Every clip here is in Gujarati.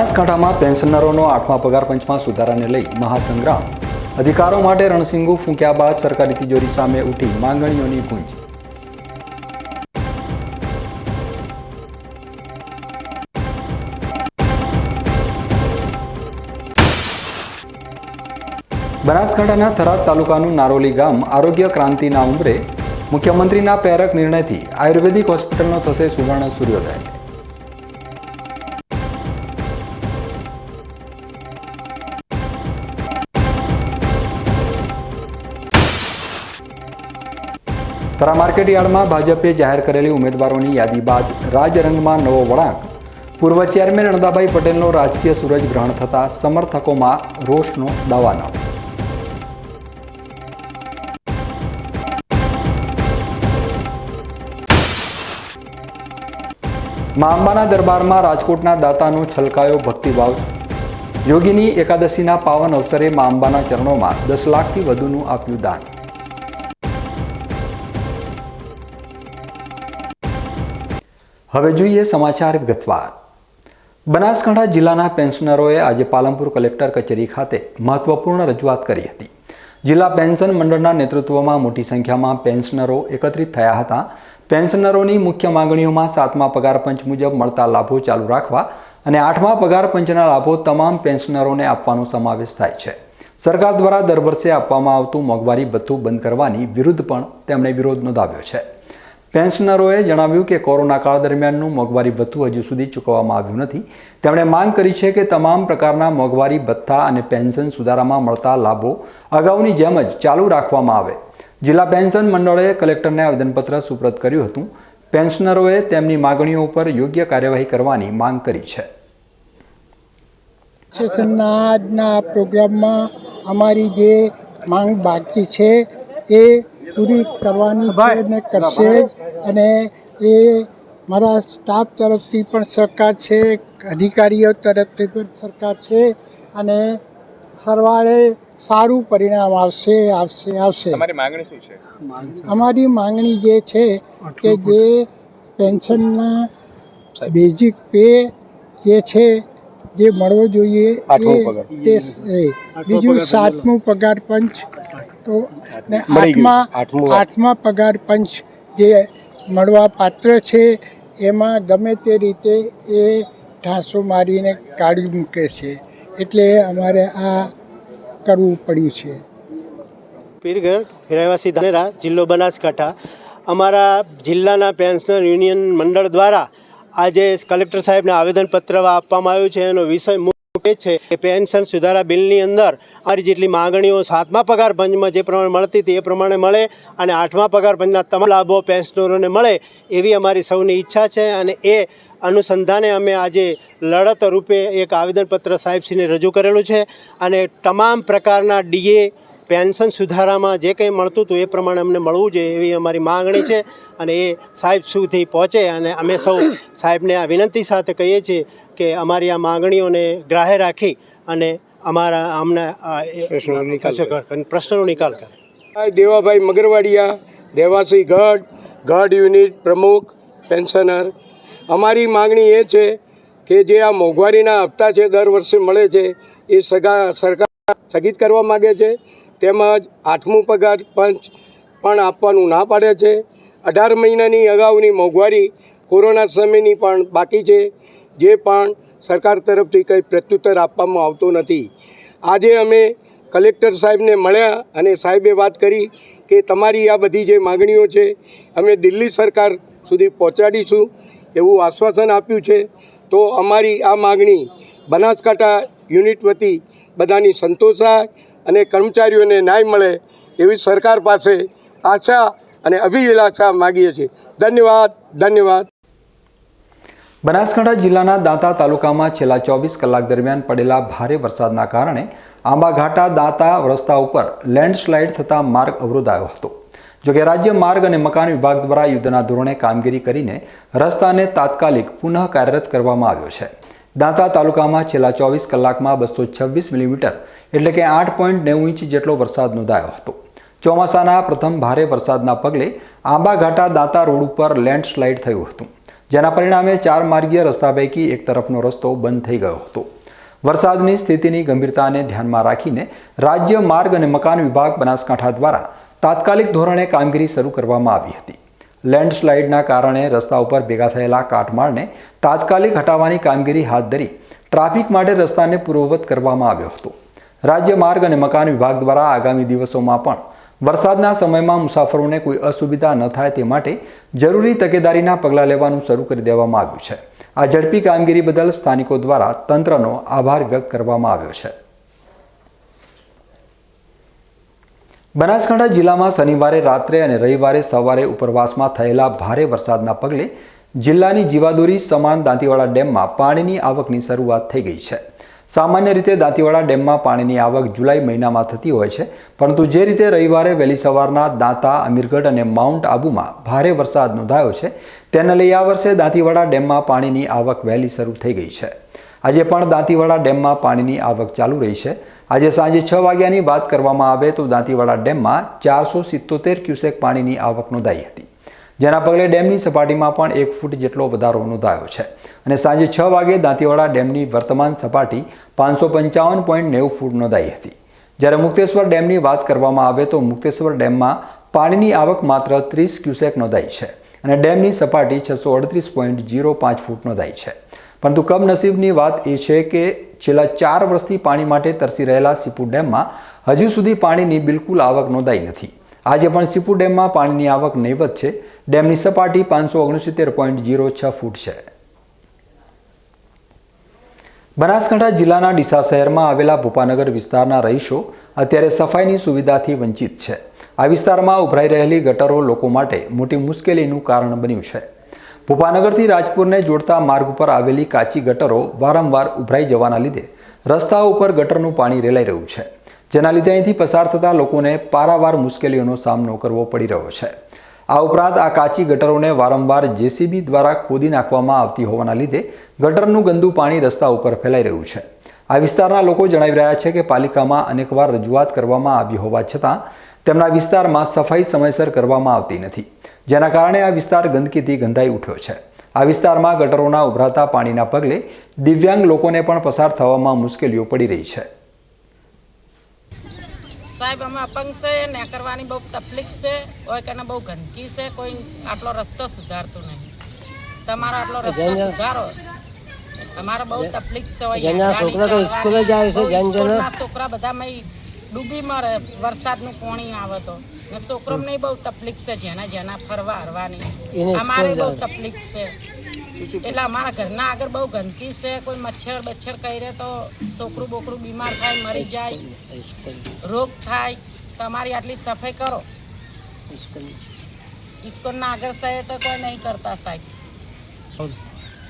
બનાસકાંઠામાં પેન્શનરોનો આઠમા પગાર પંચમાં સુધારાને લઈ મહાસંગ્રામ. અધિકારો માટે રણસિંગુ ફૂંક્યા બાદ સરકારી તિજોરી સામે ઉઠી માંગણીઓની ગુંજ. બનાસકાંઠાના થરાદ તાલુકાનું નારોલી ગામ આરોગ્ય ક્રાંતિના ઉંબરે મુખ્યમંત્રીના પ્રેરક નિર્ણયથી આયુર્વેદિક હોસ્પિટલનો થશે સુવર્ણ સૂર્યોદય. તરા માર્કેટ યાર્ડમાં ભાજપે જાહેર કરેલી ઉમેદવારોની યાદી બાદ રાજરંગમાં નવો વળાંક. પૂર્વ ચેરમેન રણદાભાઈ પટેલનો રાજકીય સૂરજ ગ્રહણ થતા સમર્થકોમાં રોષનો દાવાનો મા અંબાના દરબારમાં રાજકોટના દાતાનો છલકાયો ભક્તિભાવ. યોગીની એકાદશીના પાવન અવસરે મા અંબાના ચરણોમાં દસ લાખથી વધુનું આપ્યું દાન. હવે જોઈએ સમાચાર વિગતવાર. બનાસકાંઠા જિલ્લાના પેન્શનરોએ આજે પાલનપુર કલેક્ટર કચેરી ખાતે મહત્વપૂર્ણ રજૂઆત કરી હતી. જિલ્લા પેન્શન મંડળના નેતૃત્વમાં મોટી સંખ્યામાં પેન્શનરો એકત્રિત થયા હતા. પેન્શનરોની મુખ્ય માંગણીઓમાં સાતમા પગાર પંચ મુજબ મળતા લાભો ચાલુ રાખવા અને આઠમા પગાર પંચના લાભો તમામ પેન્શનરોને આપવાનો સમાવેશ થાય છે. સરકાર દ્વારા દર વર્ષે આપવામાં આવતું મોંઘવારી ભથ્થું બંધ કરવાની વિરુદ્ધ પણ તેમણે વિરોધ નોંધાવ્યો છે. પેન્શનરોએ જણાવ્યું કે કોરોના કાળ દરમિયાનનું મોંઘવારી ભથ્થું હજુ સુધી ચૂકવવામાં આવ્યું નથી. તેમણે માંગ કરી છે કે તમામ પ્રકારના મોંઘવારી, ભથ્થા અને પેન્શન સુધારામાં મળતા લાભો અગાઉની જેમ જ ચાલુ રાખવામાં આવે. જિલ્લા પેન્શન મંડળે કલેક્ટરને આવેદનપત્ર સુપ્રત કર્યું હતું. પેન્શનરોએ તેમની માગણીઓ ઉપર યોગ્ય કાર્યવાહી કરવાની માંગ કરી છે. આજના પ્રોગ્રામમાં અમારી જે માંગ બાકી છે એ પૂરી કરવાની છે કરશે જ. અને એ મારા સ્ટાફ તરફથી પણ સરકાર છે અધિકારીઓ તરફથી પણ સરકાર છે અને સરવાળે સારું પરિણામ આવશે આવશે આવશે. માંગણી શું છે? અમારી માંગણી જે છે કે જે પેન્શનના બેઝિક પે જે છે જે મળવો જોઈએ એ તે બીજું સાતમું પગાર પંચ તો ને આઠમા પગાર પંચ જે મળવા પાત્ર છે એમાં ગમે તે રીતે એ ઢાંસો મારીને કાઢી મૂકે છે. એટલે અમારે આ કરવું પડ્યું છે. પીરગઢ રહેવાસી ધાનેરા જિલ્લો બનાસકાંઠા. અમારા જિલ્લાના પેન્શનર યુનિયન મંડળ દ્વારા આજે કલેક્ટર સાહેબને આવેદનપત્ર આપવામાં આવ્યું છે. એનો વિષય એ છે. કે પેન્શન સુધારા બિલની અંદર અમારી જેટલી માગણીઓ સાતમા પગાર પંચમાં જે પ્રમાણે મળતી હતી એ પ્રમાણે મળે અને આઠમા પગાર પંચના તમામ લાભો પેન્શનરોને મળે એવી અમારી સૌની ઈચ્છા છે અને એ અનુસંધાને અમે આજે લડત રૂપે એક આવેદનપત્ર સાહેબશ્રીને રજૂ કરેલું છે અને તમામ પ્રકારના ડીએ પેન્શન સુધારામાં જે કંઈ મળતું હતું એ પ્રમાણે અમને મળવું જોઈએ એવી અમારી માંગણી છે અને એ સાહેબ સુધી પહોંચે અને અમે સૌ સાહેબને આ વિનંતી સાથે કહીએ છીએ કે અમારી આ માગણીઓને ગ્રાહ્ય રાખી અને અમારા અમને આ એ- પ્રશ્નોનો નિકાલ કરે. પ્રશ્નનો નિકાલ કરે. દેવાભાઈ મગરવાડિયા રહેવાસી ગઢ ગઢ યુનિટ પ્રમુખ પેન્શનર. અમારી માગણી એ છે કે જે આ મોંઘવારીના હપ્તા છે દર વર્ષે મળે છે એ સગા સરકાર સ્થગિત કરવા માગે છે. તેમજ આઠમું પગાર પંચ પણ આપવાનું ના પાડે છે. અઢાર મહિનાની અગાઉની મોંઘવારી કોરોના સમયની પણ બાકી છે. જે પણ સરકાર તરફથી કંઈ પ્રત્યુત્તર આપવામાં આવતો નથી. આજે અમે કલેક્ટર સાહેબને મળ્યા અને સાહેબે વાત કરી કે તમારી આ બધી જે માગણીઓ છે, અમે દિલ્હી સરકાર સુધી પહોંચાડીશું એવું આશ્વાસન આપ્યું છે. તો અમારી આ માગણી બનાસકાંઠા યુનિટ વતી બધાની સંતોષાય અને કર્મચારીઓને ન્યાય મળે એવી સરકાર પાસે આશા અને અભિલાષા માગીએ છીએ. ધન્યવાદ ધન્યવાદ. બનાસકાંઠા જિલ્લાના દાંતા તાલુકામાં છેલ્લા ચોવીસ કલાક દરમિયાન પડેલા ભારે વરસાદના કારણે આંબાઘાટા દાંતા રસ્તા ઉપર લેન્ડસ્લાઇડ થતા માર્ગ અવરોધાયો હતો. જોકે રાજ્ય માર્ગ અને મકાન વિભાગ દ્વારા યુદ્ધના ધોરણે કામગીરી કરીને રસ્તાને તાત્કાલિક પુનઃ કાર્યરત કરવામાં આવ્યો છે. દાંતા તાલુકામાં છેલ્લા ચોવીસ કલાકમાં બસો છવ્વીસ મિલીમીટર એટલે કે આઠ પોઈન્ટ નેવું ઇંચ જેટલો વરસાદ નોંધાયો હતો. ચોમાસાના પ્રથમ ભારે વરસાદના પગલે આંબાઘાટા દાંતા રોડ ઉપર લેન્ડસ્લાઇડ થયું હતું. જેના પરિણામે ચાર માર્ગીય રસ્તા પૈકી એક તરફનો રસ્તો બંધ થઈ ગયો હતો. વરસાદની સ્થિતિની ગંભીરતાને ધ્યાનમાં રાખીને રાજ્ય માર્ગ અને મકાન વિભાગ બનાસકાંઠા દ્વારા તાત્કાલિક ધોરણે કામગીરી શરૂ કરવામાં આવી હતી. લેન્ડસ્લાઇડના કારણે રસ્તા ઉપર ભેગા થયેલા કાટમાળને તાત્કાલિક હટાવવાની કામગીરી હાથ ધરી ટ્રાફિક માટે રસ્તાને પૂર્વવત કરવામાં આવ્યો હતો. રાજ્ય માર્ગ અને મકાન વિભાગ દ્વારા આગામી દિવસોમાં પણ વરસાદના સમયમાં મુસાફરોને કોઈ અસુવિધા ન થાય તે માટે જરૂરી તકેદારીના પગલાં લેવાનું શરૂ કરી દેવામાં આવ્યું છે. આ ઝડપી કામગીરી બદલ સ્થાનિકો દ્વારા તંત્રનો આભાર વ્યક્ત કરવામાં આવ્યો છે. બનાસકાંઠા જિલ્લામાં શનિવારે રાત્રે અને રવિવારે સવારે ઉપરવાસમાં થયેલા ભારે વરસાદના પગલે જિલ્લાની જીવાદોરી સમાન દાંતીવાડા ડેમમાં પાણીની આવકની શરૂઆત થઈ ગઈ છે. સામાન્ય રીતે દાંતીવાડા ડેમમાં પાણીની આવક જુલાઈ મહિનામાં થતી હોય છે, પરંતુ જે રીતે રવિવારે વહેલી સવારના દાંતા, અમીરગઢ અને માઉન્ટ આબુમાં ભારે વરસાદ નોંધાયો છે, તેને લઈ આ વર્ષે દાંતીવાડા ડેમમાં પાણીની આવક વહેલી શરૂ થઈ ગઈ છે. આજે પણ દાંતીવાડા ડેમમાં પાણીની આવક ચાલુ રહી છે. આજે સાંજે છ વાગ્યાની વાત કરવામાં આવે તો દાંતીવાડા ડેમમાં ચારસો સિત્તોતેર ક્યુસેક પાણીની આવક નોંધાઈ હતી. જેના પગલે ડેમની સપાટીમાં પણ એક ફૂટ જેટલો વધારો નોંધાયો છે. અને સાંજે છ વાગે દાંતીવાડા ડેમની વર્તમાન સપાટી પાંચસો પંચાવન પોઈન્ટ નેવું ફૂટ નોંધાઈ હતી. જ્યારે મુક્તેશ્વર ડેમની વાત કરવામાં આવે તો મુક્તેશ્વર ડેમમાં પાણીની આવક માત્ર ત્રીસ ક્યુસેક નોંધાઈ છે અને ડેમની સપાટી છસો અડત્રીસ પોઈન્ટ જીરો પાંચ ફૂટ નોંધાઈ છે. પરંતુ કમનસીબની વાત એ છે કે છેલ્લા ચાર વર્ષથી પાણી માટે તરસી રહેલા સીપુ ડેમમાં હજુ સુધી પાણીની બિલકુલ આવક નોંધાઈ નથી. આજે પણ સીપુ ડેમમાં પાણીની આવક નહીવત છે. ડેમની સપાટી પાંચસો ઓગણસિત્તેર પોઈન્ટ જીરો છ ફૂટ છે. બનાસકાંઠા જિલ્લાના ડીસા શહેરમાં આવેલા ભૂપાનગર વિસ્તારના રહીશો અત્યારે સફાઈની સુવિધાથી વંચિત છે. આ વિસ્તારમાં ઉભરાઈ રહેલી ગટરો લોકો માટે મોટી મુશ્કેલીનું કારણ બન્યું છે. ભૂપાનગરથી રાજપુરને જોડતા માર્ગ ઉપર આવેલી કાચી ગટરો વારંવાર ઉભરાઈ જવાના લીધે રસ્તાઓ ઉપર ગટરનું પાણી રેલાઈ રહ્યું છે. જેના લીધે અહીંથી પસાર થતા લોકોને પારાવાર મુશ્કેલીઓનો સામનો કરવો પડી રહ્યો છે. આ ઉપરાંત આ કાચી ગટરોને વારંવાર જેસીબી દ્વારા ખોદી નાખવામાં આવતી હોવાના લીધે ગટરનું ગંદુ પાણી રસ્તા ઉપર ફેલાઈ રહ્યું છે. આ વિસ્તારના લોકો જણાવી રહ્યા છે કે પાલિકામાં અનેકવાર રજૂઆત કરવામાં આવી હોવા છતાં તેમના વિસ્તારમાં સફાઈ સમયસર કરવામાં આવતી નથી. જેના કારણે આ વિસ્તાર ગંદકીથી ગંધાઈ ઉઠ્યો છે. આ વિસ્તારમાં ગટરોના ઉભરાતા પાણીના પગલે દિવ્યાંગ લોકોને પણ પસાર થવામાં મુશ્કેલીઓ પડી રહી છે. સાહેબ અમે અપંગ છે ને કરવાની બહુ તકલીફ છે કોઈ કને બહુ ગંદકી છે કોઈ આટલો રસ્તો સુધારતો નહીં. તમારો આટલો રસ્તો સુધારો. તમારે બહુ તકલીફ છે છોકરા તો સ્કૂલે જાય છે, જેન જેને- છોકરા બધા મય ડૂબી મરે વરસાદનું પાણી આવે તો. ને છોકરો બહુ તકલીફ છે જેના જેના ફરવા હરવાની. અમારે બહુ તકલીફ છે. એટલે અમારા ઘરના આગળ બહુ ગંદકી છે. કોઈ મચ્છર બચ્છર કરે તો છોકરું બોકરું બીમાર થાય મરી જાય. રોગ થાય. તમારી આટલી સફાઈ કરો. ઇસ્કોનના આગળ સાહેબ તો કોઈ નહીં કરતા સાહેબ.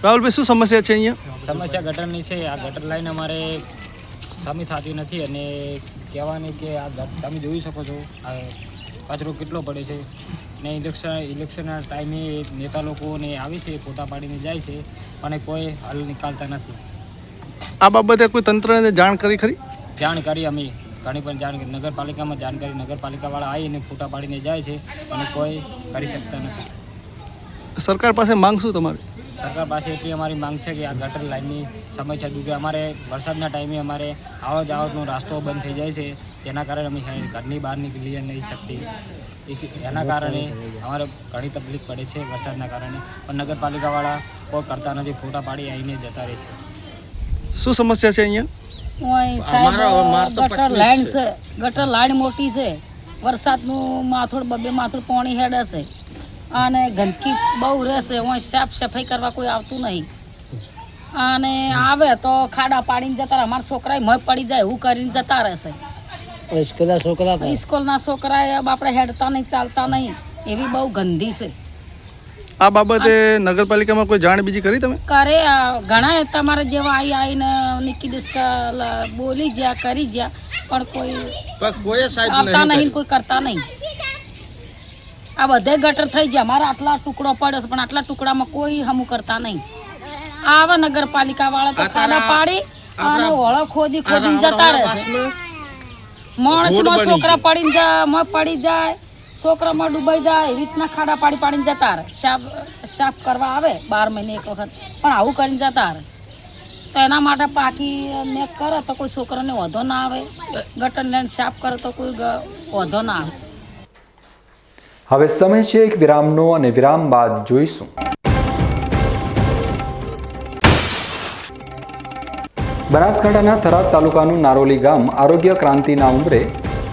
રાહુલભાઈ શું સમસ્યા છે અહીંયા? સમસ્યા ગટરની છે. આ ગટર લાઈન અમારે સામી થતી નથી અને કહેવાની કે આ તમે જોઈ શકો છો. આ કચરો કેટલો પડે છે ને ઇલેક્શન ઇલેક્શનના ટાઈમે નેતા લોકોને આવે છે ફોટા પાડીને જાય છે અને કોઈ હલ નીકાળતા નથી. આ બાબતે કોઈ તંત્રને જાણ કરી ખરી? જાણ કરી અમે ઘણી પણ જાણ નગરપાલિકામાં જાણ કરી નગરપાલિકાવાળા આવીને ફોટા પાડીને જાય છે અને કોઈ કરી શકતા નથી. સરકાર પાસે માંગ શું તમારી? સરકાર પાસે એટલી અમારી માંગ છે કે આ ગટર લાઇનની સમસ્યા દૂર અમારે વરસાદના ટાઈમે અમારે આવત જવાનો રસ્તો બંધ થઈ જાય છે. તેના કારણે અમે ઘરની બહાર નીકળી નહીં શકતી. એના કારણે અમારે ઘણી તકલીફ પડે છે વરસાદના કારણે. પણ નગરપાલિકાવાળા કોઈ કરતા નથી ફોટા પાડી આવીને જતા રહે છે. શું સમસ્યા છે અહીંયા? ગટર લાઈન છે ગટર લાઈન મોટી છે. વરસાદનું માથું બબે માથું પાણી હેડે છે. અને ગંદકી બહુ રહેશે ઓય સાફ સફાઈ કરવા કોઈ આવતું નહીં. અને આવે તો ખાડા પાડીને જતા રહે. અમારા છોકરાએ મય પડી જાય એવું કરીને જતા રહેશે. સ્કૂલના છોકરા સ્કૂલના છોકરા આપણે હેડતા નહીં ચાલતા નહીં. એવી બહુ ગંદી છે. આ બાબતે નગરપાલિકામાં કોઈ જાણ બીજી કરી તમે? કરે ઘણા તમારે જેવા આવી આવીને નિકી ડિસ્કા બોલી જ્યા કરી જ્યા પણ કોઈ આવતા નહીં કોઈ કરતા નહીં. આ બધે ગટર થઈ ગયા મારા આટલા ટુકડો પડ્યો પણ આટલા ટુકડામાં કોઈ હમું કરતા નહીં. આવા નગરપાલિકા વાળા તો ખાના પાડી અને ઓળો ખોદી ખોદીને જતા રહેશે માણસમાં છોકરા પડી જાય માં પડી જાય છોકરામાં ડૂબાઈ જાય એવી રીતના ખાડા પાડી પાડીને જતા રહે. સાફ સાફ કરવા આવે બાર મહિને એક વખત. પણ આવું કરીને જતા રહે. તો એના માટે પાકી મેં કરે તો કોઈ છોકરાને વધો ના આવે. ગટર લેન્ડ સાફ કરે તો કોઈ વધો ના આવે. હવે સમય છે એક વિરામનો અને વિરામ બાદ જોઈશું. બનાસકાંઠાના થરાદ તાલુકાનું નારોલી ગામ આરોગ્ય ક્રાંતિના ઉંબરે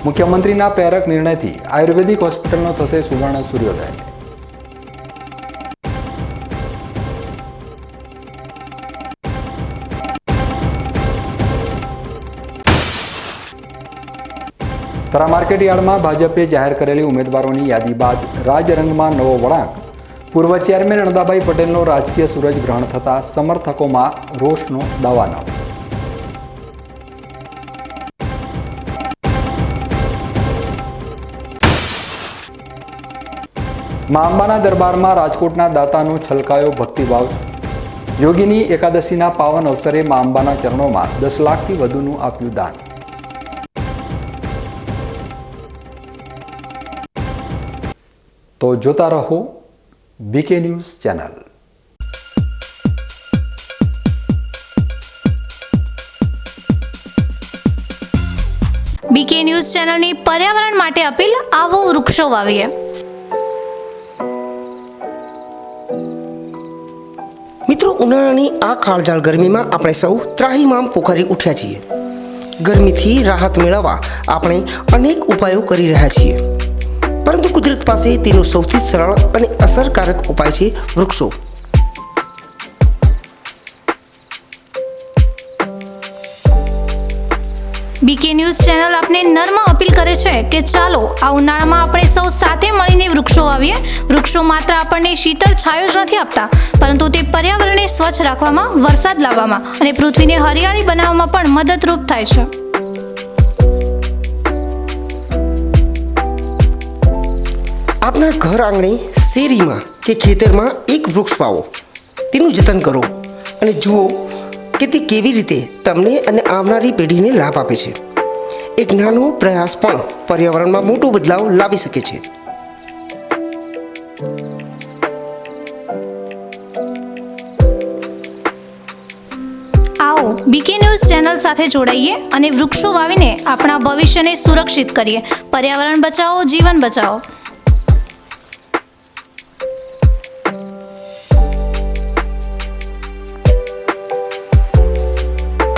મુખ્યમંત્રીના પ્રેરક નિર્ણયથી આયુર્વેદિક હોસ્પિટલનો થશે સુવર્ણ સૂર્યોદય. થરા માર્કેટ ભાજપે જાહેર કરેલી ઉમેદવારોની યાદી બાદ રાજરંગમાં નવો વળાંક. પૂર્વ ચેરમેન અણદાભાઈ પટેલનો રાજકીય સૂરજ ગ્રહણ થતા સમર્થકોમાં રોષનો દાવાનો મા અંબાના દરબારમાં રાજકોટના દાતાનો છલકાયો ભક્તિભાવ. યોગીની એકાદશીના પાવન અવસરે મા અંબાના ચરણોમાં દસ લાખથી વધુનું આપ્યું દાન. તો જોતા રહો BK news channel. BK news ચેનલની પર્યાવરણ માટે અપીલ, આવો વૃક્ષો વાવીએ. ઉનાળાની આ કાળજાળ ગરમીમાં આપણે સૌ ત્રાહીમામ પોખરી ઉઠ્યા છીએ. ગરમીથી રાહત મેળવવા આપણે અનેક ઉપાયો કરી રહ્યા છીએ. પરંતુ કુદરત પાસે તેનો સૌથી સરળ અને અસરકારક ઉપાય છે વૃક્ષો. બીકે ન્યૂઝ ચેનલ આપને નર્મ અપીલ કરે છે કે ચાલો, આ ઉનાળામાં આપણે સૌ સાથે મળીને વૃક્ષો વાવીએ. વૃક્ષો માત્ર આપણને શીતળ છાયો જ નથી આપતા, પરંતુ તે પર્યાવરણને સ્વચ્છ રાખવામાં, વરસાદ લાવવામાં અને પૃથ્વીને હરિયાળી બનાવવામાં પણ મદદરૂપ થાય છે. આપના ઘર આંગણે શેરીમાં કે ખેતરમાં એક વૃક્ષ વાવો. તેનું જતન કરો અને જુઓ કે તે કેવી રીતે તમને અને આવનારી પેઢીને લાભ આપે છે. એક નાનો પ્રયાસ પણ પર્યાવરણમાં મોટો બદલાવ લાવી શકે છે. આવો, બીકે ન્યૂઝ ચેનલ સાથે જોડાઈએ અને વૃક્ષો વાવીને આપણા ભવિષ્યને સુરક્ષિત કરીએ. પર્યાવરણ બચાવો, જીવન બચાવો.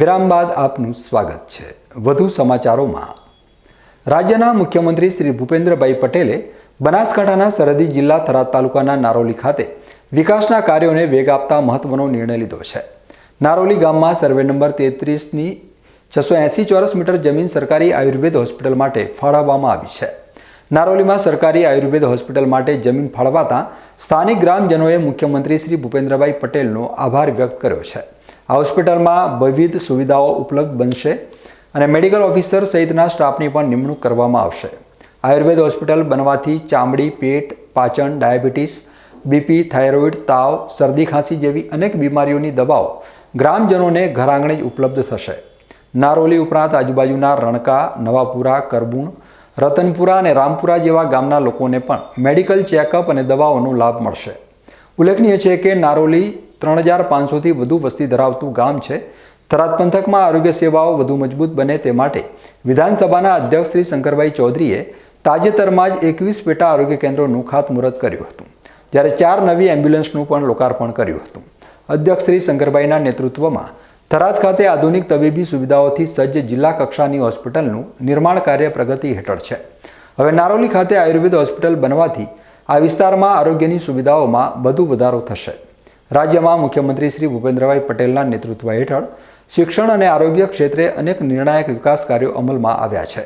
વિરામ બાદ આપનું સ્વાગત છે. વધુ સમાચારોમાં. રાજ્યના મુખ્યમંત્રી શ્રી ભૂપેન્દ્રભાઈ પટેલે બનાસકાંઠાના સરહદી જિલ્લા થરાદ તાલુકાના નારોલી ખાતે વિકાસના કાર્યોને વેગ આપતા મહત્વનો નિર્ણય લીધો છે. નારોલી ગામમાં સર્વે નંબર તેત્રીસની છસો એંસી ચોરસ મીટર જમીન સરકારી આયુર્વેદ હોસ્પિટલ માટે ફાળવવામાં આવી છે. નારોલીમાં સરકારી આયુર્વેદ હોસ્પિટલ માટે જમીન ફાળવાતા સ્થાનિક ગ્રામજનોએ મુખ્યમંત્રી શ્રી ભૂપેન્દ્રભાઈ પટેલનો આભાર વ્યક્ત કર્યો છે. આ હોસ્પિટલમાં વિવિધ સુવિધાઓ ઉપલબ્ધ બનશે અને મેડિકલ ઓફિસર સહિતના સ્ટાફની પણ નિમણૂક કરવામાં આવશે. આયુર્વેદ હોસ્પિટલ બનવાથી ચામડી, પેટ, પાચન, ડાયાબિટીસ, બીપી, થાઇરોઇડ, તાવ, શરદી, ખાંસી જેવી અનેક બીમારીઓની દવાઓ ગ્રામજનોને ઘર આંગણે જ ઉપલબ્ધ થશે. નારોલી ઉપરાંત આજુબાજુના રણકા, નવાપુરા, કરબુણ, રતનપુરા અને રામપુરા જેવા ગામના લોકોને પણ મેડિકલ ચેકઅપ અને દવાઓનો લાભ મળશે. ઉલ્લેખનીય છે કે નારોલી ત્રણ હજાર પાંચસોથી વધુ વસ્તી ધરાવતું ગામ છે. થરાદ પંથકમાં આરોગ્ય સેવાઓ વધુ મજબૂત બને તે માટે વિધાનસભાના અધ્યક્ષ શ્રી શંકરભાઈ ચૌધરીએ તાજેતરમાં જ એકવીસ પેટા આરોગ્ય કેન્દ્રોનું ખાતમુહૂર્ત કર્યું હતું. જ્યારે ચાર નવી એમ્બ્યુલન્સનું પણ લોકાર્પણ કર્યું હતું. અધ્યક્ષ શ્રી શંકરભાઈના નેતૃત્વમાં થરાદ ખાતે આધુનિક તબીબી સુવિધાઓથી સજ્જ જિલ્લા કક્ષાની હોસ્પિટલનું નિર્માણ કાર્ય પ્રગતિ હેઠળ છે. હવે નારોલી ખાતે આયુર્વેદ હોસ્પિટલ બનવાથી આ વિસ્તારમાં આરોગ્યની સુવિધાઓમાં વધુ વધારો થશે. રાજ્યમાં મુખ્યમંત્રી શ્રી ભૂપેન્દ્રભાઈ પટેલના નેતૃત્વ હેઠળ શિક્ષણ અને આરોગ્ય ક્ષેત્રે અનેક નિર્ણાયક વિકાસ કાર્યો અમલમાં આવ્યા છે.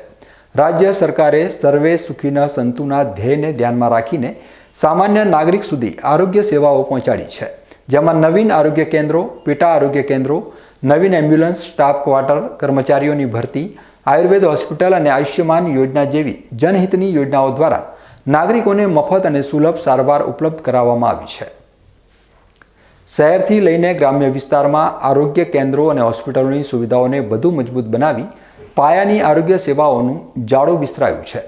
રાજ્ય સરકારે સર્વે સુખીના સંતુના ધ્યેયને ધ્યાનમાં રાખીને સામાન્ય નાગરિક સુધી આરોગ્ય સેવાઓ પહોંચાડી છે. જેમાં નવીન આરોગ્ય કેન્દ્રો, પેટા આરોગ્ય કેન્દ્રો, નવીન એમ્બ્યુલન્સ, સ્ટાફ ક્વાર્ટર, કર્મચારીઓની ભરતી, આયુર્વેદ હોસ્પિટલ અને આયુષ્યમાન યોજના જેવી જનહિતની યોજનાઓ દ્વારા નાગરિકોને મફત અને સુલભ સારવાર ઉપલબ્ધ કરાવવામાં આવી છે. શહેરથી લઈને ગ્રામ્ય વિસ્તારમાં આરોગ્ય કેન્દ્રો અને હોસ્પિટલોની સુવિધાઓને વધુ મજબૂત બનાવી પાયાની આરોગ્ય સેવાઓનું જાળું વિસ્તરાયું છે.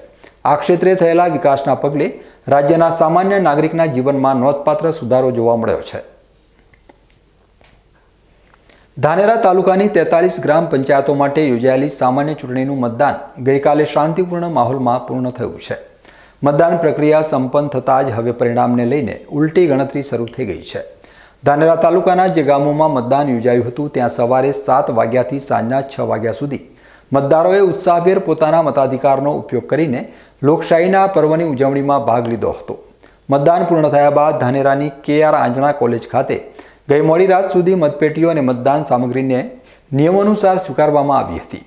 આ ક્ષેત્રે થયેલા વિકાસના પગલે રાજ્યના સામાન્ય નાગરિકના જીવનમાં નોંધપાત્ર સુધારો જોવા મળ્યો છે. ધાનેરા તાલુકાની તેતાલીસ ગ્રામ પંચાયતો માટે યોજાયેલી સામાન્ય ચૂંટણીનું મતદાન ગઈકાલે શાંતિપૂર્ણ માહોલમાં પૂર્ણ થયું છે. મતદાન પ્રક્રિયા સંપન્ન થતાં જ હવે પરિણામને લઈને ઉલટી ગણતરી શરૂ થઈ ગઈ છે. ધાનેરા તાલુકાના જે ગામોમાં મતદાન યોજાયું હતું. ત્યાં સવારે સાત વાગ્યાથી સાંજના છ વાગ્યા સુધી મતદારોએ ઉત્સાહભેર પોતાના મતાધિકારનો ઉપયોગ કરીને લોકશાહીના પર્વની ઉજવણીમાં ભાગ લીધો હતો. મતદાન પૂર્ણ થયા બાદ ધાનેરાની કે આર આંજણા કોલેજ ખાતે ગઈ મોડી રાત સુધી મતપેટીઓ અને મતદાન સામગ્રીને નિયમોનુસાર સ્વીકારવામાં આવી હતી.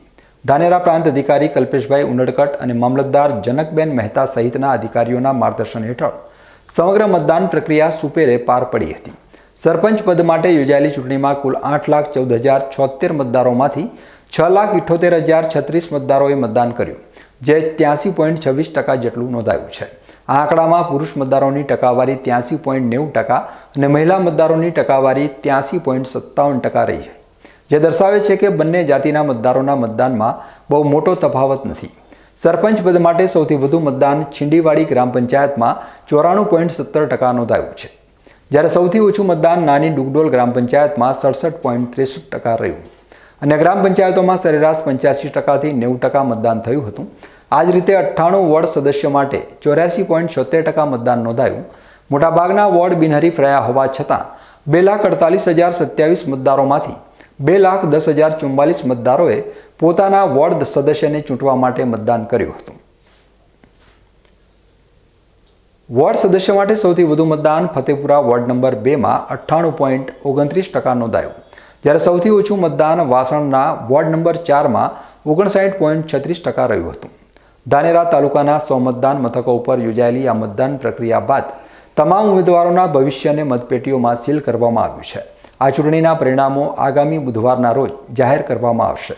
ધાનેરા પ્રાંત અધિકારી કલ્પેશભાઈ ઉનડકટ અને મામલતદાર જનકબેન મહેતા સહિતના અધિકારીઓના માર્ગદર્શન હેઠળ સમગ્ર મતદાન પ્રક્રિયા સુપેરે પાર પડી હતી. સરપંચ પદ માટે યોજાયેલી ચૂંટણીમાં કુલ આઠ લાખ ચૌદ હજાર છોતેર મતદારોમાંથી છ લાખ ઇઠ્ઠોતેર હજાર છત્રીસ મતદારોએ મતદાન કર્યું, જે ત્યાંસી પોઈન્ટ છવ્વીસ ટકા જેટલું નોંધાયું છે. આ આંકડામાં પુરુષ મતદારોની ટકાવારી ત્યાંસી પોઈન્ટ નેવું ટકા અને મહિલા મતદારોની ટકાવારી ત્યાંસી પોઈન્ટ સત્તાવન ટકા રહી છે, જે દર્શાવે છે કે બંને જાતિના મતદારોના મતદાનમાં બહુ મોટો તફાવત નથી. સરપંચ પદ માટે સૌથી વધુ મતદાન છીંડીવાડી ગ્રામ પંચાયતમાં ચોરાણું પોઈન્ટ સત્તર ટકા નોંધાયું છે. જ્યારે સૌથી ઓછું મતદાન નાની ડુગડોલ ગ્રામ પંચાયતમાં સડસઠ પોઈન્ટ ત્રેસઠ ટકા રહ્યું. અને ગ્રામ પંચાયતોમાં સરેરાશ પંચ્યાસી ટકાથી નેવું ટકા મતદાન થયું હતું. આ જ રીતે અઠ્ઠાણું વોર્ડ સદસ્ય માટે ચોર્યાસી પોઈન્ટ છોતેર ટકા મતદાન નોંધાયું. મોટાભાગના વોર્ડ બિનહરીફ રહ્યા હોવા છતાં, બે લાખ અડતાલીસ હજાર સત્યાવીસ મતદારોમાંથી બે લાખ દસ હજાર ચુમ્બાલીસ મતદારોએ પોતાના વોર્ડ સદસ્યને ચૂંટવા માટે મતદાન કર્યું હતું. વોર્ડ સદસ્ય માટે સૌથી વધુ મતદાન ફતેપુરા વોર્ડ નંબર બેમાં અઠ્ઠાણું પોઈન્ટ ઓગણત્રીસ ટકા નોંધાયું. જ્યારે સૌથી ઓછું મતદાન વાસણના વોર્ડ નંબર ચારમાં ઓગણસાઠ પોઈન્ટ છત્રીસ ટકા રહ્યું હતું. ધાનેરા તાલુકાના સો મતદાન મથકો ઉપર યોજાયેલી આ મતદાન પ્રક્રિયા બાદ તમામ ઉમેદવારોના ભવિષ્યને મતપેટીઓમાં સીલ કરવામાં આવ્યું છે. આ ચૂંટણીના પરિણામો આગામી બુધવારના રોજ જાહેર કરવામાં આવશે.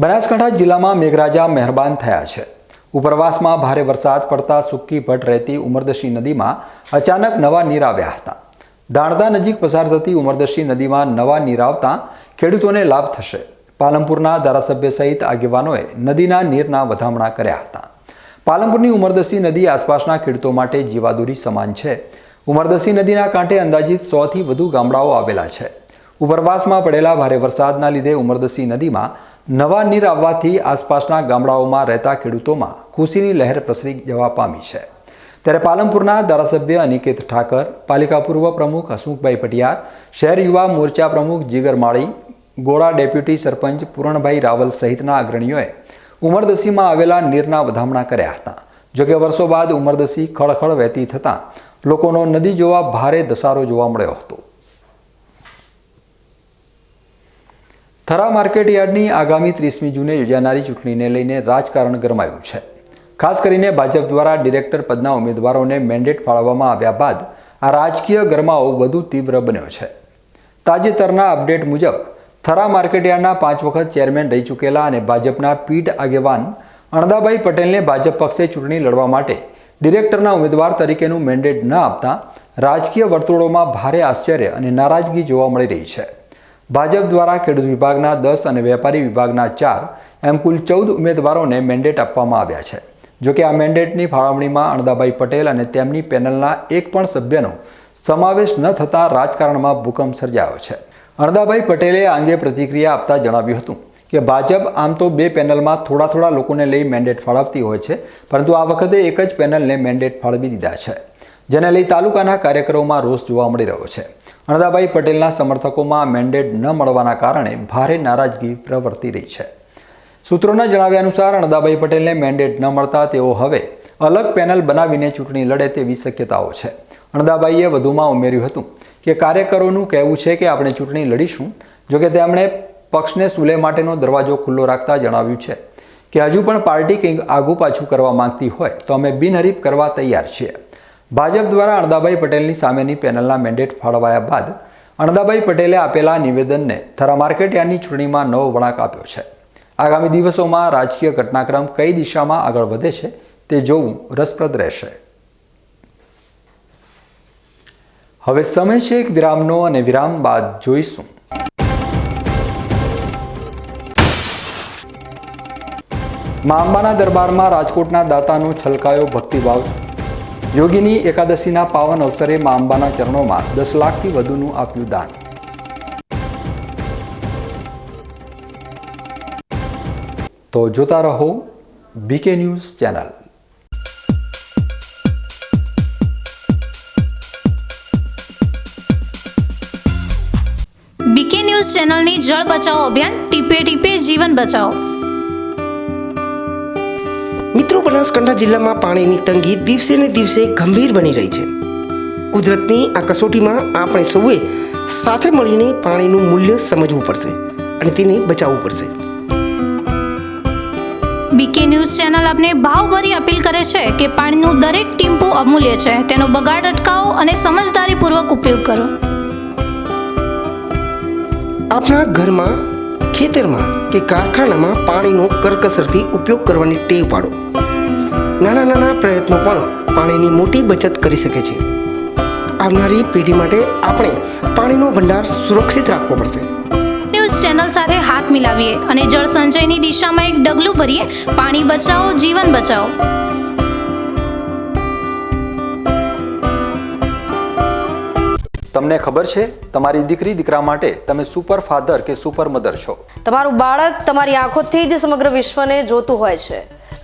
બનાસકાંઠા જિલ્લામાં મેઘરાજા મહેરબાન થયા છે. ઉપરવાસમાં ભારે વરસાદ પડતા સુક્કી ભટ્ટ રહેતી ઉમરદશી નદીમાં અચાનક નવા નીર આવ્યા હતા. દાણદા નજીક પસાર થતી ઉમરદશી નદીમાં નવા નીર આવતા ખેડૂતોને લાભ થશે. પાલનપુરના ધારાસભ્ય સહિત આગેવાનોએ નદીના નીરના વધામણા કર્યા હતા. પાલનપુરની ઉમરદસી નદી આસપાસના ખેડૂતો માટે જીવાદોરી સમાન છે. ઉમરદસી નદીના કાંઠે અંદાજિત સોથી વધુ ગામડાઓ આવેલા છે. ઉપરવાસમાં પડેલા ભારે વરસાદના લીધે ઉમરદસી નદીમાં નવા નીર આવવાથી આસપાસના ગામડાઓમાં રહેતા ખેડૂતોમાં ખુશીની લહેર પ્રસરી જવા પામી છે. ત્યારે પાલનપુરના ધારાસભ્ય અનિકેત ઠાકર, પાલિકા પૂર્વ પ્રમુખ હસમુખભાઈ પટિયાર, શહેર યુવા મોરચા પ્રમુખ જીગર માળી, ગોળા ડેપ્યુટી સરપંચ પૂરણભાઈ રાવલ સહિતના અગ્રણીઓએ ઉમરદસીમાં આવેલા નીરના વધામણા કર્યા હતા. જોકે વર્ષો બાદ ઉમરદસી ખળખળ વહેતી થતાં લોકોનો નદી જોવા ભારે ધસારો જોવા મળ્યો હતો. થરા માર્કેટ યાર્ડની આગામી ત્રીસમી જૂને યોજાનારી ચૂંટણીને લઈને રાજકારણ ગરમાયું છે. ખાસ કરીને ભાજપ દ્વારા ડિરેક્ટર પદના ઉમેદવારોને મેન્ડેટ ફાળવવામાં આવ્યા બાદ આ રાજકીય ગરમાવો વધુ તીવ્ર બન્યો છે. તાજેતરના અપડેટ મુજબ, થરા માર્કેટયાર્ડના પાંચ વખત ચેરમેન રહી ચૂકેલા અને ભાજપના પીઠ આગેવાન અણદાભાઈ પટેલને ભાજપ પક્ષે ચૂંટણી લડવા માટે ડિરેક્ટરના ઉમેદવાર તરીકેનું મેન્ડેટ ન આપતા રાજકીય વર્તુળોમાં ભારે આશ્ચર્ય અને નારાજગી જોવા મળી રહી છે. ભાજપ દ્વારા ખેડૂત વિભાગના દસ અને વેપારી વિભાગના ચાર એમ કુલ ચૌદ ઉમેદવારોને મેન્ડેટ આપવામાં આવ્યા છે. જોકે આ મેન્ડેટની ફાળવણીમાં અણદાભાઈ પટેલ અને તેમની પેનલના એક પણ સભ્યનો સમાવેશ ન થતાં રાજકારણમાં ભૂકંપ સર્જાયો છે. અણદાભાઈ પટેલે આ અંગે પ્રતિક્રિયા આપતા જણાવ્યું હતું કે ભાજપ આમ તો બે પેનલમાં થોડા થોડા લોકોને લઈ મેન્ડેટ ફાળવતી હોય છે, પરંતુ આ વખતે એક જ પેનલને મેન્ડેટ ફાળવી દીધા છે, જેને લઈ તાલુકાના કાર્યકરોમાં રોષ જોવા મળી રહ્યો છે. અણદાભાઈ પટેલના સમર્થકોમાં મેન્ડેટ ન મળવાના કારણે ભારે નારાજગી પ્રવર્તી રહી છે. સૂત્રોના જણાવ્યા અનુસાર અણદાભાઈ પટેલને મેન્ડેટ ન મળતા તેઓ હવે અલગ પેનલ બનાવીને ચૂંટણી લડે તેવી શક્યતાઓ છે. અણદાભાઈએ વધુમાં ઉમેર્યું હતું કે કાર્યકરોનું કહેવું છે કે આપણે ચૂંટણી લડીશું જોકે તેમણે પક્ષને સુલે માટેનો દરવાજો ખુલ્લો રાખતા જણાવ્યું છે કે હજુ પણ પાર્ટી કંઈક આગુ પાછું કરવા માંગતી હોય તો અમે બિનહરીફ કરવા તૈયાર છીએ. ભાજપ દ્વારા અણદાભાઈ પટેલની સામેની પેનલના મેન્ડેટ ફાળવાયા બાદ અણદાભાઈ પટેલે આપેલા નિવેદનને થરા ચૂંટણીમાં નવો વળાંક આપ્યો છે. આગામી દિવસોમાં રાજકીય ઘટનાક્રમ કઈ દિશામાં આગળ વધે છે તે જોવું રસપ્રદ રહેશે. હવે સમય છે એક વિરામનો અને વિરામ બાદ જોઈશું. મા અંબાના દરબારમાં રાજકોટના દાતાનો છલકાયો ભક્તિભાવ. યોગીની એકાદશીના પાવન અવસરે મા અંબાના ચરણોમાં દસ લાખથી વધુનું આપ્યું દાન. તો જોતા રહો BK news channel. BK news ચેનલની જળ બચાવો અભિયાન ટીપે ટીપે જીવન બચાવો. મિત્રો બનાસકાંઠા જિલ્લામાં પાણીની તંગી દિવસે ને દિવસે ગંભીર બની રહી છે. કુદરતની આ કસોટીમાં આપણે સૌએ સાથે મળીને પાણીનું મૂલ્ય સમજવું પડશે અને તેને બચાવવું પડશે. બીકે ન્યૂઝ ચેનલ આપને ભાવભરી અપીલ કરે છે કે પાણીનું દરેક ટીમ્પુ અમૂલ્ય છે. તેનો બગાડ અટકાવો અને સમજદારીપૂર્વક ઉપયોગ કરો. આપણા ઘરમાં ખેતરમાં કે કારખાનામાં પાણીનો કરકસરથી ઉપયોગ કરવાની ટેવ પાડો. નાના નાના પ્રયત્નો પણ પાણીની મોટી બચત કરી શકે છે. આવનારી પેઢી માટે આપણે પાણીનો ભંડાર સુરક્ષિત રાખવો પડશે. ન્યૂઝ ચેનલ સાથે હાથ મિલાવીએ અને જળ સંચયની દિશામાં એક ડગલું ભરીએ. પાણી બચાવો જીવન બચાવો. તમને ખબર છે તમારી દીકરી દીકરા માટે તમે સુપર ફાધર કે સુપર મધર છો? તમારું બાળક તમારી આંખોથી જ સમગ્ર વિશ્વને જોતું હોય છે.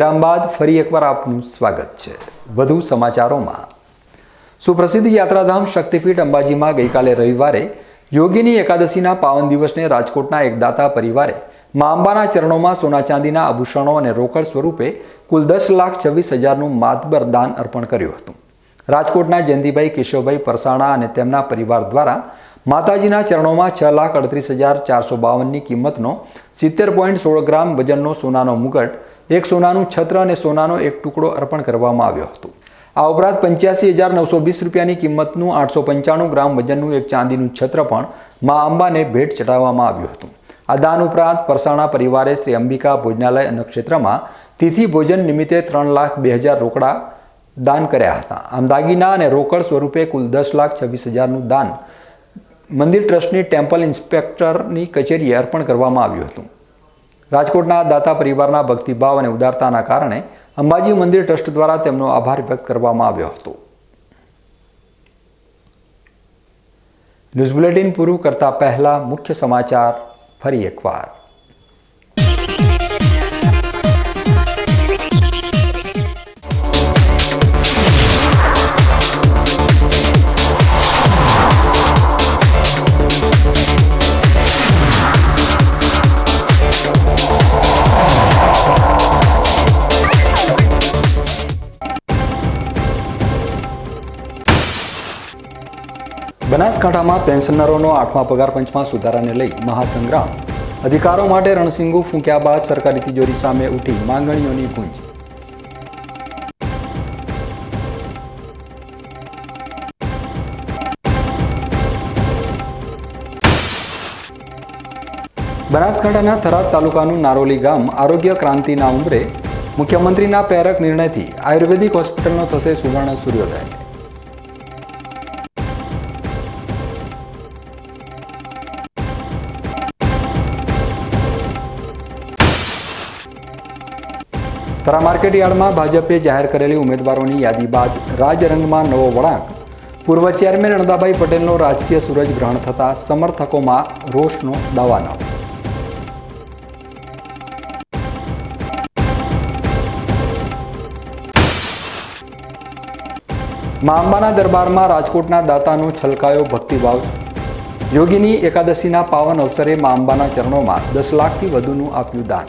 વિરામ બાદ ફરી એકવાર આપનું સ્વાગત છે. વધુ સમાચારોમાં. સુપ્રસિદ્ધ યાત્રાધામ શક્તિપીઠ અંબાજીમાં ગઈકાલે રવિવારે યોગીની એકાદશીના પાવન દિવસને રાજકોટના એક દાતા પરિવારે મા અંબાના ચરણોમાં સોના ચાંદીના આભૂષણો અને રોકડ સ્વરૂપે કુલ દસ લાખ છવ્વીસ હજારનું માતબર દાન અર્પણ કર્યું હતું. રાજકોટના જયંતિભાઈ, કેશવભાઈ પરસાણા અને તેમના પરિવાર દ્વારા માતાજીના ચરણોમાં છ લાખ અડત્રીસ હજાર ચારસો બાવનની કિંમતનો સિત્તેર પોઈન્ટ સોળ ગ્રામ વજનનો સોનાનો મુગટ એક સોનાનું છત્ર અને સોનાનો એક ટુકડો અર્પણ કરવામાં આવ્યો હતો. આ ઉપરાંત પંચ્યાસી હજાર નવસો વીસ રૂપિયાની કિંમતનું આઠસો પંચાણું ગ્રામ વજનનું એક ચાંદીનું છત્ર પણ મા અંબાને ભેટ ચઢાવવામાં આવ્યું હતું. આ દાન ઉપરાંત પરસાણા પરિવારે શ્રી અંબિકા ભોજનાલય અન્નક્ષેત્રમાં તિથિ ભોજન નિમિત્તે ત્રણ લાખ બે હજાર રોકડા દાન કર્યા હતા. આમ દાગીના અને રોકડ સ્વરૂપે કુલ દસ લાખ છવ્વીસ હજારનું દાન મંદિર ટ્રસ્ટની ટેમ્પલ ઇન્સ્પેક્ટરની કચેરીએ અર્પણ કરવામાં આવ્યું હતું. રાજકોટના દાતા પરિવારના ભક્તિભાવ અને ઉદારતાના કારણે અંબાજી મંદિર ટ્રસ્ટ દ્વારા તેમનો આભાર વ્યક્ત કરવામાં આવ્યો હતો. ન્યૂઝ બુલેટિન પૂરું કરતા પહેલા મુખ્ય સમાચાર ફરી એકવાર. બનાસકાંઠામાં પેન્શનરોનો આઠમા પગાર પંચમાં સુધારાને લઈ મહાસંગ્રામ. અધિકારો માટે રણસિંગુ ફૂંક્યા બાદ સરકારી તિજોરી સામે ઉઠી માંગણીઓની ગુંજ. બનાસકાંઠાના થરાદ તાલુકાનું નારોલી ગામ આરોગ્ય ક્રાંતિના ઉમરે મુખ્યમંત્રીના પ્રેરક નિર્ણયથી આયુર્વેદિક હોસ્પિટલનો થશે સુવર્ણ સૂર્યોદય. થરા માર્કેટ યાર્ડમાં ભાજપે જાહેર કરેલી ઉમેદવારોની યાદી બાદ રાજરંગમાં નવો વળાંક. પૂર્વ ચેરમેન અણદાભાઈ પટેલનો રાજકીય સૂરજ ગ્રહણ થતા સમર્થકોમાં રોષનો દાવાનો મા અંબાના દરબારમાં રાજકોટના દાતાનો છલકાયો ભક્તિભાવ. યોગીની એકાદશીના પાવન અવસરે મા અંબાના ચરણોમાં દસ લાખથી વધુનું આપ્યું દાન.